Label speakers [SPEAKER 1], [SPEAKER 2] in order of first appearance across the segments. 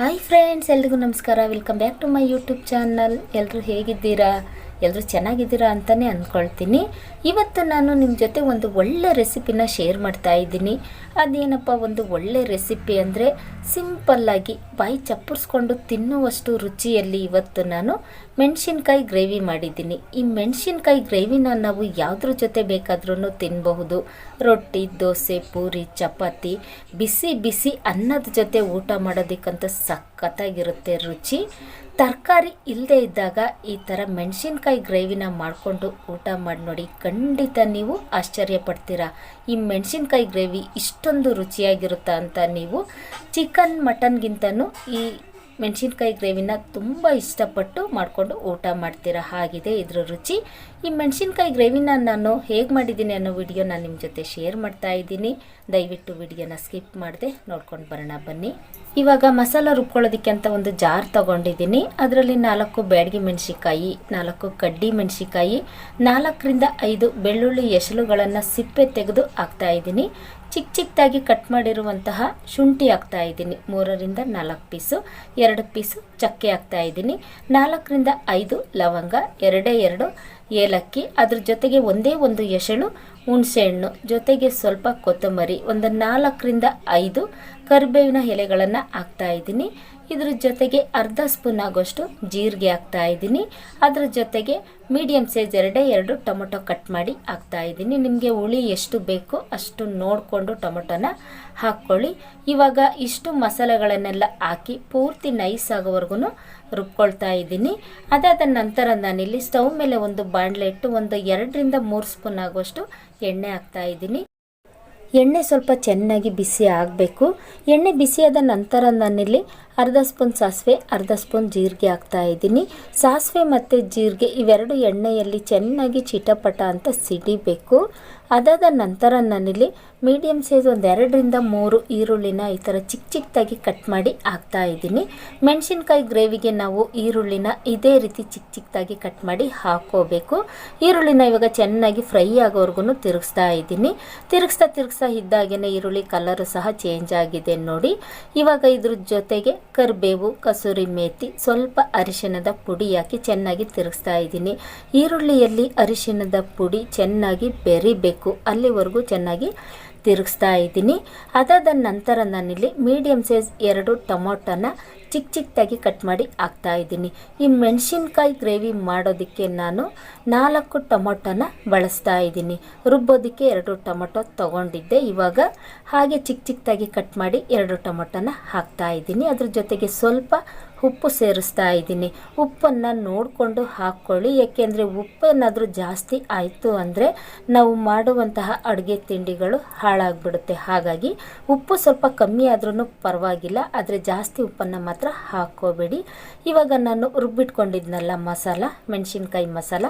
[SPEAKER 1] Hi friends ಎಲ್ರಿಗೂ ನಮಸ್ಕಾರ. Welcome back to my YouTube channel ಎಲ್ಲರೂ ಹೇಗಿದ್ದೀರಾ? ಎಲ್ಲರೂ ಚೆನ್ನಾಗಿದ್ದೀರಾ ಅಂತಲೇ ಅಂದ್ಕೊಳ್ತೀನಿ ಇವತ್ತು ನಾನು ನಿಮ್ಮ ಜೊತೆ ಒಂದು ಒಳ್ಳೆ ರೆಸಿಪಿನ ಶೇರ್ ಮಾಡ್ತಾ ಇದ್ದೀನಿ. ಅದೇನಪ್ಪ, ಒಂದು ಒಳ್ಳೆ ರೆಸಿಪಿ ಅಂದರೆ ಸಿಂಪಲ್ಲಾಗಿ ಬಾಯಿ ಚಪ್ಪರಿಸ್ಕೊಂಡು ತಿನ್ನುವಷ್ಟು ರುಚಿಯಲ್ಲಿ ಇವತ್ತು ನಾನು ಮೆಣಸಿನ್ಕಾಯಿ ಗ್ರೇವಿ ಮಾಡಿದ್ದೀನಿ. ಈ ಮೆಣಸಿನ್ಕಾಯಿ ಗ್ರೇವಿನ ನಾವು ಯಾವುದ್ರ ಜೊತೆ ಬೇಕಾದ್ರೂ ತಿನ್ನಬಹುದು ರೊಟ್ಟಿ, ದೋಸೆ, ಪೂರಿ, ಚಪಾತಿ, ಬಿಸಿ ಬಿಸಿ ಅನ್ನದ ಜೊತೆ ಊಟ ಮಾಡೋದಕ್ಕಂತ ಸಖತ್ತಾಗಿರುತ್ತೆ ರುಚಿ. ತರಕಾರಿ ಇಲ್ಲದೆ ಇದ್ದಾಗ ಈ ಥರ ಮೆಣಸಿನ್ಕಾಯಿ ಗ್ರೇವಿನ ಮಾಡಿಕೊಂಡು ಊಟ ಮಾಡಿ ನೋಡಿ ಖಂಡಿತ ನೀವು ಆಶ್ಚರ್ಯ ಪಡ್ತೀರಾ. ಈ ಮೆಣಸಿನ್ಕಾಯಿ ಗ್ರೇವಿ ಇಷ್ಟೊಂದು ರುಚಿಯಾಗಿರುತ್ತಾ ಅಂತ ನೀವು ಚಿಕನ್, ಮಟನ್ಗಿಂತನೂ ಈ ಮೆಣಸಿನ್ಕಾಯಿ ಗ್ರೇವಿನ ತುಂಬ ಇಷ್ಟಪಟ್ಟು ಮಾಡಿಕೊಂಡು ಊಟ ಮಾಡ್ತೀರಾ ಹಾಗಿದೆ ಇದರ ರುಚಿ. ಈ ಮೆಣಸಿನ್ಕಾಯಿ ಗ್ರೇವಿನ ನಾನು ಹೇಗೆ ಮಾಡಿದ್ದೀನಿ ಅನ್ನೋ ವಿಡಿಯೋ ನಾನು ನಿಮ್ಮ ಜೊತೆ ಶೇರ್ ಮಾಡ್ತಾ ಇದ್ದೀನಿ. ದಯವಿಟ್ಟು ವಿಡಿಯೋನ ಸ್ಕಿಪ್ ಮಾಡದೆ ನೋಡ್ಕೊಂಡು ಬರೋಣ ಬನ್ನಿ. ಇವಾಗ ಮಸಾಲ ರುಬ್ಕೊಳ್ಳೋದಕ್ಕೆ ಅಂತ ಒಂದು ಜಾರ್ ತಗೊಂಡಿದ್ದೀನಿ. ಅದರಲ್ಲಿ ನಾಲ್ಕು ಬ್ಯಾಡಗಿ ಮೆಣಸಿಕಾಯಿ ನಾಲ್ಕು ಕಡ್ಡಿ ಮೆಣಸಿಕಾಯಿ ನಾಲ್ಕರಿಂದ ಐದು ಬೆಳ್ಳುಳ್ಳಿ ಎಸಲುಗಳನ್ನು ಸಿಪ್ಪೆ ತೆಗೆದು ಹಾಕ್ತಾ ಇದ್ದೀನಿ. ಚಿಕ್ಕ ಚಿಕ್ಕದಾಗಿ ಕಟ್ ಮಾಡಿರುವಂತಹ ಶುಂಠಿ ಹಾಕ್ತಾ ಇದ್ದೀನಿ. ಮೂರರಿಂದ ನಾಲ್ಕು ಪೀಸು, ಎರಡು ಪೀಸು ಚಕ್ಕೆ ಹಾಕ್ತಾ ಇದ್ದೀನಿ. ನಾಲ್ಕರಿಂದ ಐದು ಲವಂಗ, ಎರಡೇ ಎರಡು ಏಲಕ್ಕಿ, ಅದ್ರ ಜೊತೆಗೆ ಒಂದೇ ಒಂದು ಎಸಳು ಹುಣಸೆಹಣ್ಣು, ಜೊತೆಗೆ ಸ್ವಲ್ಪ ಕೊತ್ತಂಬರಿ, ಒಂದು ನಾಲ್ಕರಿಂದ ಐದು ಕರಿಬೇವಿನ ಎಲೆಗಳನ್ನು ಹಾಕ್ತಾ ಇದ್ದೀನಿ. ಇದ್ರ ಜೊತೆಗೆ ಅರ್ಧ ಸ್ಪೂನ್ ಆಗೋಷ್ಟು ಜೀರಿಗೆ ಹಾಕ್ತಾ ಇದ್ದೀನಿ. ಅದ್ರ ಜೊತೆಗೆ ಮೀಡಿಯಮ್ ಸೈಜ್ ಎರಡೇ ಎರಡು ಟೊಮೊಟೊ ಕಟ್ ಮಾಡಿ ಹಾಕ್ತಾ ಇದ್ದೀನಿ. ನಿಮಗೆ ಹುಳಿ ಎಷ್ಟು ಬೇಕೋ ಅಷ್ಟು ನೋಡಿಕೊಂಡು ಟೊಮೊಟೊನ ಹಾಕ್ಕೊಳ್ಳಿ. ಇವಾಗ ಇಷ್ಟು ಮಸಾಲೆಗಳನ್ನೆಲ್ಲ ಹಾಕಿ ಪೂರ್ತಿ ನೈಸ್ ಆಗೋವರೆಗೂ ರುಬ್ಕೊಳ್ತಾ ಇದ್ದೀನಿ. ಅದಾದ ನಂತರ ನಾನಿಲ್ಲಿ ಸ್ಟವ್ ಮೇಲೆ ಒಂದು ಬಾಣಲೆ ಇಟ್ಟು ಒಂದು ಎರಡರಿಂದ ಮೂರು ಸ್ಪೂನ್ ಆಗುವಷ್ಟು ಎಣ್ಣೆ ಹಾಕ್ತಾ ಇದ್ದೀನಿ. ಎಣ್ಣೆ ಸ್ವಲ್ಪ ಚೆನ್ನಾಗಿ ಬಿಸಿ ಆಗಬೇಕು. ಎಣ್ಣೆ ಬಿಸಿಯಾದ ನಂತರ ನಾನಿಲ್ಲಿ ಅರ್ಧ ಸ್ಪೂನ್ ಸಾಸಿವೆ, ಅರ್ಧ ಸ್ಪೂನ್ ಜೀರಿಗೆ ಹಾಕ್ತಾ ಇದ್ದೀನಿ. ಸಾಸಿವೆ ಮತ್ತು ಜೀರಿಗೆ ಇವೆರಡು ಎಣ್ಣೆಯಲ್ಲಿ ಚೆನ್ನಾಗಿ ಚಿಟಪಟ ಅಂತ ಸಿಡಿಬೇಕು. ಅದಾದ ನಂತರ ನಾನಿಲ್ಲಿ ಮೀಡಿಯಮ್ ಸೈಜ್ ಒಂದು ಎರಡರಿಂದ ಮೂರು ಈರುಳ್ಳಿನ ಈ ಥರ ಚಿಕ್ಕ ಚಿಕ್ಕದಾಗಿ ಕಟ್ ಮಾಡಿ ಹಾಕ್ತಾ ಇದ್ದೀನಿ. ಮೆಣಸಿನ್ಕಾಯಿ ಗ್ರೇವಿಗೆ ನಾವು ಈರುಳ್ಳಿನ ಇದೇ ರೀತಿ ಚಿಕ್ಕ ಚಿಕ್ಕದಾಗಿ ಕಟ್ ಮಾಡಿ ಹಾಕೋಬೇಕು. ಈರುಳ್ಳಿನ ಇವಾಗ ಚೆನ್ನಾಗಿ ಫ್ರೈ ಆಗೋವರೆಗೂ ತಿರುಗಿಸ್ತಾ ಇದ್ದೀನಿ. ತಿರುಗಿಸ್ತಾ ತಿರುಗಿಸ್ತಾ ಇದ್ದಾಗೇ ಈರುಳ್ಳಿ ಕಲರು ಸಹ ಚೇಂಜ್ ಆಗಿದೆ ನೋಡಿ. ಇವಾಗ ಇದ್ರ ಜೊತೆಗೆ ಕರಿಬೇವು, ಕಸೂರಿ ಮೇತಿ, ಸ್ವಲ್ಪ ಅರಿಶಿಣದ ಪುಡಿ ಹಾಕಿ ಚೆನ್ನಾಗಿ ತಿರುಗಿಸ್ತಾ ಇದ್ದೀನಿ? ಈರುಳ್ಳಿಯಲ್ಲಿ ಅರಿಶಿಣದ ಪುಡಿ ಚೆನ್ನಾಗಿ ಬೆರಿಬೇಕು. ಅಲ್ಲಿವರೆಗೂ ಚೆನ್ನಾಗಿ ತಿರುಗಿಸ್ತಾ ಇದ್ದೀನಿ. ಅದಾದ ನಂತರ ನಾನಿಲ್ಲಿ ಮೀಡಿಯಮ್ ಸೈಜ್ ಎರಡು ಟೊಮೊಟೊನ ಚಿಕ್ಕ ಚಿಕ್ಕದಾಗಿ ಕಟ್ ಮಾಡಿ ಹಾಕ್ತಾ ಇದ್ದೀನಿ. ಈ ಮೆಣಸಿನ್ಕಾಯಿ ಗ್ರೇವಿ ಮಾಡೋದಕ್ಕೆ ನಾನು ನಾಲ್ಕು ಟೊಮೊಟೊನ ಬಳಸ್ತಾ ಇದ್ದೀನಿ. ರುಬ್ಬೋದಕ್ಕೆ ಎರಡು ಟೊಮೊಟೊ ತೊಗೊಂಡಿದ್ದೆ. ಇವಾಗ ಹಾಗೆ ಚಿಕ್ಕ ಚಿಕ್ಕದಾಗಿ ಕಟ್ ಮಾಡಿ ಎರಡು ಟೊಮೊಟೊನ ಹಾಕ್ತಾ ಇದ್ದೀನಿ. ಅದ್ರ ಜೊತೆಗೆ ಸ್ವಲ್ಪ ಉಪ್ಪು ಸೇರಿಸ್ತಾ ಇದ್ದೀನಿ. ಉಪ್ಪನ್ನು ನೋಡಿಕೊಂಡು ಹಾಕ್ಕೊಳ್ಳಿ ಏಕೆಂದರೆ ಉಪ್ಪೇನಾದರೂ ಜಾಸ್ತಿ ಆಯಿತು ಅಂದರೆ ನಾವು ಮಾಡುವಂತಹ ಅಡುಗೆ ತಿಂಡಿಗಳು ಹಾಳಾಗ್ಬಿಡುತ್ತೆ. ಹಾಗಾಗಿ ಉಪ್ಪು ಸ್ವಲ್ಪ ಕಮ್ಮಿ ಆದ್ರೂ ಪರವಾಗಿಲ್ಲ. ಆದರೆ ಜಾಸ್ತಿ ಉಪ್ಪನ್ನು ಮಾತ್ರ ಹಾಕ್ಕೋಬೇಡಿ ಇವಾಗ ನಾನು ರುಬ್ಬಿಟ್ಕೊಂಡಿದ್ನಲ್ಲ ಮಸಾಲ, ಮೆಣಸಿನ್ಕಾಯಿ ಮಸಾಲ,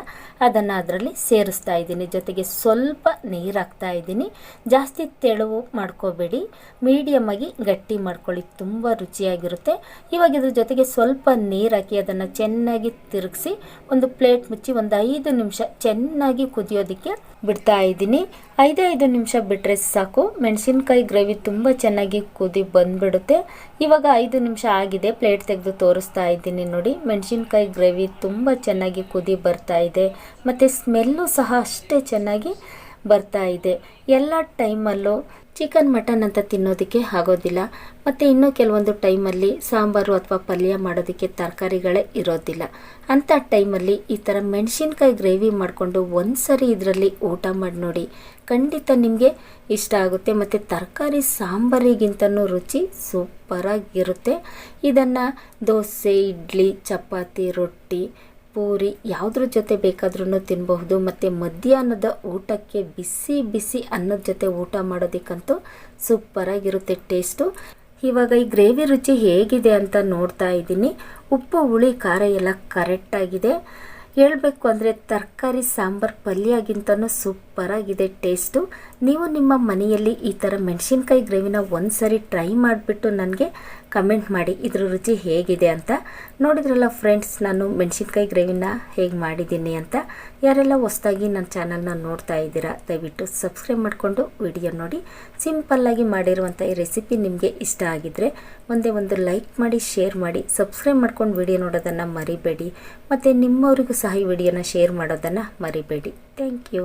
[SPEAKER 1] ಅದನ್ನು ಅದರಲ್ಲಿ ಸೇರಿಸ್ತಾ ಇದ್ದೀನಿ. ಜೊತೆಗೆ ಸ್ವಲ್ಪ ನೀರು ಹಾಕ್ತಾ ಇದ್ದೀನಿ. ಜಾಸ್ತಿ ತೆಳುವು ಮಾಡ್ಕೋಬೇಡಿ. ಮೀಡಿಯಮಾಗಿ ಗಟ್ಟಿ ಮಾಡ್ಕೊಳ್ಳಿ. ತುಂಬ ರುಚಿಯಾಗಿರುತ್ತೆ. ಇವಾಗ ಇದ್ರ ಜೊತೆಗೆ ಸ್ವಲ್ಪ ನೀರು ಹಾಕಿ ಅದನ್ನು ಚೆನ್ನಾಗಿ ತಿರುಗಿಸಿ ಒಂದು ಪ್ಲೇಟ್ ಮುಚ್ಚಿ ಒಂದು ಐದು ನಿಮಿಷ ಚೆನ್ನಾಗಿ ಕುದಿಯೋದಕ್ಕೆ ಬಿಡ್ತಾ ಇದ್ದೀನಿ. ಐದೇ ಐದು ನಿಮಿಷ ಬಿಟ್ಟರೆ ಸಾಕು. ಮೆಣಸಿನ್ಕಾಯಿ ಗ್ರೇವಿ ತುಂಬ ಚೆನ್ನಾಗಿ ಕುದಿ ಬಂದ್ಬಿಡುತ್ತೆ. ಇವಾಗ ಐದು ನಿಮಿಷ ಆಗಿದೆ. ಪ್ಲೇಟ್ ತೆಗೆದು ತೋರಿಸ್ತಾ ಇದ್ದೀನಿ ನೋಡಿ. ಮೆಣಸಿನ್ಕಾಯಿ ಗ್ರೇವಿ ತುಂಬ ಚೆನ್ನಾಗಿ ಕುದಿ ಬರ್ತಾ ಇದೆ. ಮತ್ತು ಸ್ಮೆಲ್ಲು ಸಹ ಅಷ್ಟೇ ಚೆನ್ನಾಗಿ ಬರ್ತಾ ಇದೆ. ಎಲ್ಲ ಟೈಮಲ್ಲೂ ಚಿಕನ್ ಮಟನ್ ಅಂತ ತಿನ್ನೋದಕ್ಕೆ ಆಗೋದಿಲ್ಲ. ಮತ್ತು ಇನ್ನೂ ಕೆಲವೊಂದು ಟೈಮಲ್ಲಿ ಸಾಂಬಾರು ಅಥವಾ ಪಲ್ಯ ಮಾಡೋದಕ್ಕೆ ತರಕಾರಿಗಳೇ ಇರೋದಿಲ್ಲ. ಅಂಥ ಟೈಮಲ್ಲಿ ಈ ಥರ ಮೆಣಸಿನ್ಕಾಯಿ ಗ್ರೇವಿ ಮಾಡಿಕೊಂಡು ಒಂದು ಸರಿ ಇದರಲ್ಲಿ ಊಟ ಮಾಡಿ ನೋಡಿ. ಖಂಡಿತ ನಿಮಗೆ ಇಷ್ಟ ಆಗುತ್ತೆ. ಮತ್ತು ತರಕಾರಿ ಸಾಂಬಾರಿಗಿಂತನೂ ರುಚಿ ಸೂಪರಾಗಿರುತ್ತೆ. ಇದನ್ನು ದೋಸೆ, ಇಡ್ಲಿ, ಚಪಾತಿ, ರೊಟ್ಟಿ ಪೂರಿ ಯಾವುದ್ರ ಜೊತೆ ಬೇಕಾದ್ರೂ ತಿನ್ನಬಹುದು ಮತ್ತು ಮಧ್ಯಾಹ್ನದ ಊಟಕ್ಕೆ ಬಿಸಿ ಬಿಸಿ ಅನ್ನದ ಜೊತೆ ಊಟ ಮಾಡೋದಕ್ಕಂತೂ ಸೂಪರಾಗಿರುತ್ತೆ ಟೇಸ್ಟು. ಇವಾಗ ಈ ಗ್ರೇವಿ ರುಚಿ ಹೇಗಿದೆ ಅಂತ ನೋಡ್ತಾ ಇದ್ದೀನಿ. ಉಪ್ಪು, ಹುಳಿ, ಖಾರ ಎಲ್ಲ ಕರೆಕ್ಟಾಗಿದೆ ಹೇಳಬೇಕು ಅಂದರೆ ತರಕಾರಿ, ಸಾಂಬಾರು ಪಲ್ಯಗಿಂತನೂ ಸೂಪರಾಗಿದೆ ಟೇಸ್ಟು. ನೀವು ನಿಮ್ಮ ಮನೆಯಲ್ಲಿ ಈ ಥರ ಮೆಣಸಿನ್ಕಾಯಿ ಗ್ರೇವಿನ ಒಂದು ಸರಿ ಟ್ರೈ ಮಾಡಿಬಿಟ್ಟು ನನಗೆ ಕಮೆಂಟ್ ಮಾಡಿ ಇದ್ರ ರುಚಿ ಹೇಗಿದೆ ಅಂತ. ನೋಡಿದ್ರಲ್ಲ ಫ್ರೆಂಡ್ಸ್, ನಾನು ಮೆಣಸಿನ್ಕಾಯಿ ಗ್ರೇವಿನ ಹೇಗೆ ಮಾಡಿದ್ದೀನಿ ಅಂತ. ಯಾರೆಲ್ಲ ಹೊಸ್ದಾಗಿ ನನ್ನ ಚಾನಲ್ನ ನೋಡ್ತಾ ಇದ್ದೀರಾ, ದಯವಿಟ್ಟು ಸಬ್ಸ್ಕ್ರೈಬ್ ಮಾಡಿಕೊಂಡು ವಿಡಿಯೋ ನೋಡಿ. ಸಿಂಪಲ್ಲಾಗಿ ಮಾಡಿರುವಂಥ ಈ ರೆಸಿಪಿ ನಿಮಗೆ ಇಷ್ಟ ಆಗಿದ್ದರೆ ಒಂದೇ ಒಂದು ಲೈಕ್ ಮಾಡಿ, ಶೇರ್ ಮಾಡಿ, ಸಬ್ಸ್ಕ್ರೈಬ್ ಮಾಡ್ಕೊಂಡು ವಿಡಿಯೋ ನೋಡೋದನ್ನು ಮರಿಬೇಡಿ. ಮತ್ತು ನಿಮ್ಮವರಿಗೂ ಸಹ ಈ ವಿಡಿಯೋನ ಶೇರ್ ಮಾಡೋದನ್ನು ಮರಿಬೇಡಿ. Thank you.